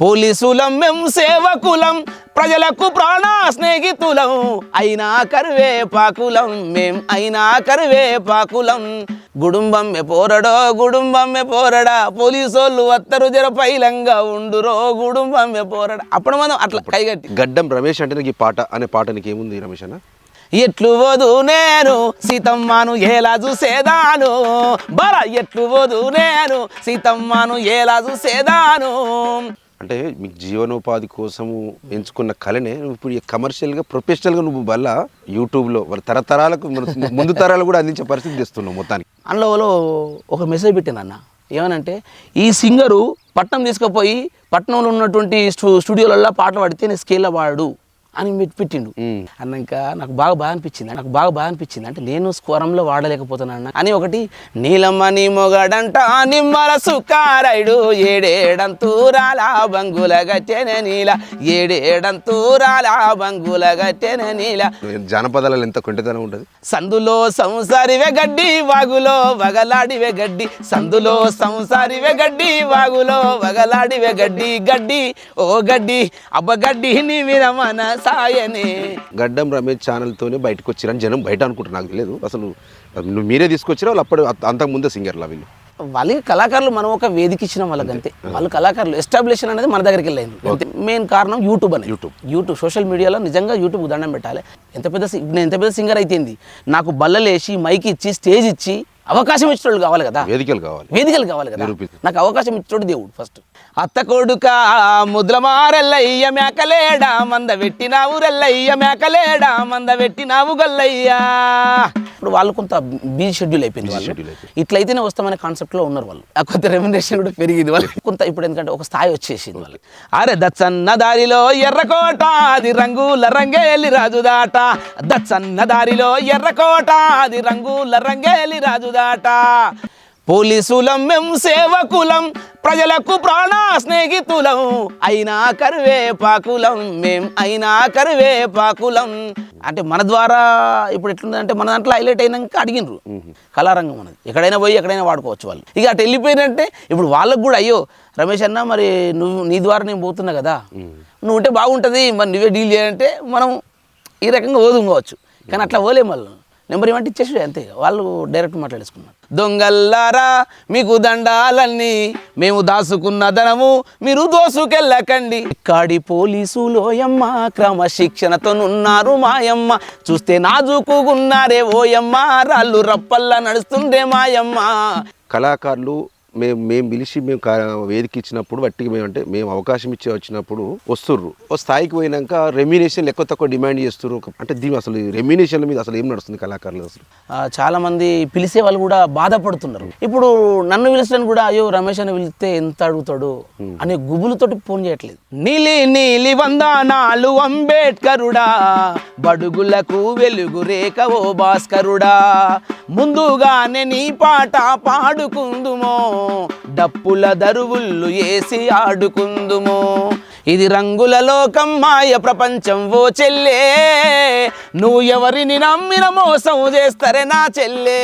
పోలీసులం మేం సేవకులం ప్రజలకు ప్రాణ స్నేహితులం. అయినా కరువే పాకులం మేం అయినా కరువే పాకులం గుడుంబం పోరడో గుడుంబం మే పోరడా పోలీసోళ్ళు వత్తరు జర పైలంగా ఉండురో గుడుంబం మే పోరడా. అప్పుడు మనం అట్లా కైగట్టి. గడ్డం రమేష్ అంటే నాకు ఈ పాట అనే పాట నీకు ఏముంది రమేష్ అన్న? ఎట్లు వదు నేను సీతమ్మను ఎలా చూసేదాను? బర ఎట్లు వదు నేను సీతమ్మను ఎలా చూసేదాను? అంటే మీకు జీవనోపాధి కోసము ఎంచుకున్న కళనే నువ్వు ఇప్పుడు ఈ కమర్షియల్గా ప్రొఫెషనల్గా నువ్వు వల్ల యూట్యూబ్లో వాళ్ళ తరతరాలకు ముందు తరాలు కూడా అందించే పరిస్థితి తెస్తున్నావు మొత్తానికి. అందులో ఒక మెసేజ్ పెట్టింది అన్న. ఏమనంటే ఈ సింగరు పట్నం తీసుకుపోయి పట్నంలో ఉన్నటువంటి స్టూ స్టూడియోలలో పాటలు పాడితే నేను స్కేల్లో పాడు అని పెట్టి- పెట్టిండు. అన్నాక నాకు బాగా బాగా అనిపించింది. నాకు బాగా బాగా అనిపించింది. అంటే నేను స్వరంలో వాడలేకపోతున్నాను అని ఒకటి నీలమ్మ నీ మొగడంట నిమ్మల సుకారైడు ఏడేడంతూరాల బంగుల గట్టెన నీల ఏడేడంతూరాల బంగుల గట్టెన నీల. జానపదాలలో ఎంత కొంటెతనం ఉంటుంది? సందులో సంసారివే గడ్డి వాగులో వగలాడివే గడ్డి. సందులో సంసారివే గడ్డి వాగులో వగలాడివే గడ్డి. గడ్డి ఓ గడ్డి అబ్బ గడ్డి నీ మీద మన సాయనే. గడ్డం రమేష్ ఛానల్తోనే బయటకు వచ్చిరని జనం బయట అనుకుంటారు నాకు తెలియదు. అసలు నువ్వు మీరే తీసుకొచ్చిరా వాళ్ళు అప్పుడు అంతకు ముందే సింగర్లా వీళ్ళు వాళ్ళకి కళాకారులు మనం ఒక వేదిక ఇచ్చినాం వాళ్ళకి అంతే. వాళ్ళు కళాకారులు. ఎస్టాబ్లిషన్ అనేది మన దగ్గరికి వెళ్ళింది. అంతే. మెయిన్ కారణం యూట్యూబ్ అనేది. యూట్యూబ్. యూట్యూబ్ సోషల్ మీడియాలో నిజంగా యూట్యూబ్ దండం పెట్టాలి. ఎంత పెద్ద నేను ఎంత పెద్ద సింగర్ అయితేంది? నాకు బల్లలేసి మైక్ ఇచ్చి స్టేజ్ ఇచ్చి అవకాశం ఇచ్చేటోళ్ళు కావాలి కదా. వేదికలు కావాలి. వేదికలు కావాలి కదా. నాకు అవకాశం ఇచ్చోడు దేవుడు ఫస్ట్. అత్త కొడుక ముద్ర మారెల్లయ్య మేకలేడా మంద పెట్టినావు రెల్లయ్య మేకలేడా మంద పెట్టినావు గల్లయ్యా. ఇప్పుడు వాళ్ళు కొంత బిజీ షెడ్యూల్ అయిపోయింది వాళ్ళు. ఇట్లయితేనే వస్తామనే కాన్సెప్ట్లో ఉన్నారు వాళ్ళు. ఆ కొంత రెమ్యునరేషన్ కూడా పెరిగింది. వాళ్ళు కొంత ఇప్పుడు ఎందుకంటే ఒక స్థాయి వచ్చేసింది వాళ్ళు అరే దచ్చన్న దారిలో ఎర్రకోట అది రంగుల రంగేలి రాజుదాట దచ్చన్న దారిలో ఎర్రకోట అది రంగుల రంగేలి రాజుదాట పోలీసులం మేము సేవకులం ప్రజలకు ప్రాణ స్నేహితులం. అయినా కరువే పాకులం మేం అయినా కరువే పాకులం అంటే మన ద్వారా ఇప్పుడు ఎట్లుందంటే మన దాంట్లో హైలైట్ అయినాక అడిగినరు. కళారంగం అనేది ఎక్కడైనా పోయి ఎక్కడైనా వాడుకోవచ్చు వాళ్ళు. ఇక అటు వెళ్ళిపోయినంటే ఇప్పుడు వాళ్ళకు కూడా అయ్యో రమేష్ అన్న మరి నువ్వు నీ ద్వారా నేను పోతున్నా కదా. నువ్వు ఉంటే బాగుంటుంది మరి నువ్వే డీల్ చేయాలంటే మనం ఈ రకంగా ఓదుకోవచ్చు. కానీ అట్లా పోలేం వాళ్ళు. నెంబర్ ఏమంటే ఇచ్చేసి అంతే. వాళ్ళు డైరెక్ట్ మాట్లాడేసుకున్నారు. దొంగల్లారా మీకు దండాలన్నీ మేము దాసుకున్న ధనము మీరు దోసుకెళ్ళకండి. ఇక్కడి పోలీసులోయమ్మ క్రమశిక్షణతోనున్నారు మాయమ్మ. చూస్తే నాజుకున్నారే ఓయమ్మ రాళ్ళు రప్పల్లా నడుస్తుండే మాయమ్మ. కళాకారులు మేము మేము పిలిచి మేము వేదిక ఇచ్చినప్పుడు వట్టికి మేము అంటే మేము అవకాశం ఇచ్చి వచ్చినప్పుడు వస్తుర్రు. ఓ స్థాయికి పోయినాక రెమ్యునేషన్ ఎక్కువ తక్కువ డిమాండ్ ఒక- అంటే దీని అసలు రెమ్యునేషన్ల మీద అసలు ఏం నడుస్తుంది కళాకారులు అసలు? చాలా మంది పిలిచే వాళ్ళు కూడా బాధపడుతున్నారు. ఇప్పుడు నన్ను పిలిచడానికి కూడా అయ్యో రమేష్ అని పిలిస్తే ఎంత అడుగుతాడు? అనే గుబులతోటి ఫోన్ చేయట్లేదు. నీలి నీలి వందనాలు అంబేడ్కరుడా బడుగులకు వెలుగు రేఖ ఓ భాస్కరుడా ముందుగానే నీ పాట పాడుకుందుమో. డప్పుల దరువుళ్ళు వేసి ఆడుకుందుమో. ఇది రంగుల లోకం మాయ ప్రపంచం ఓ చెల్లే. నువ్వు ఎవరిని నమ్మిన మోసం చేస్తారే నా చెల్లే.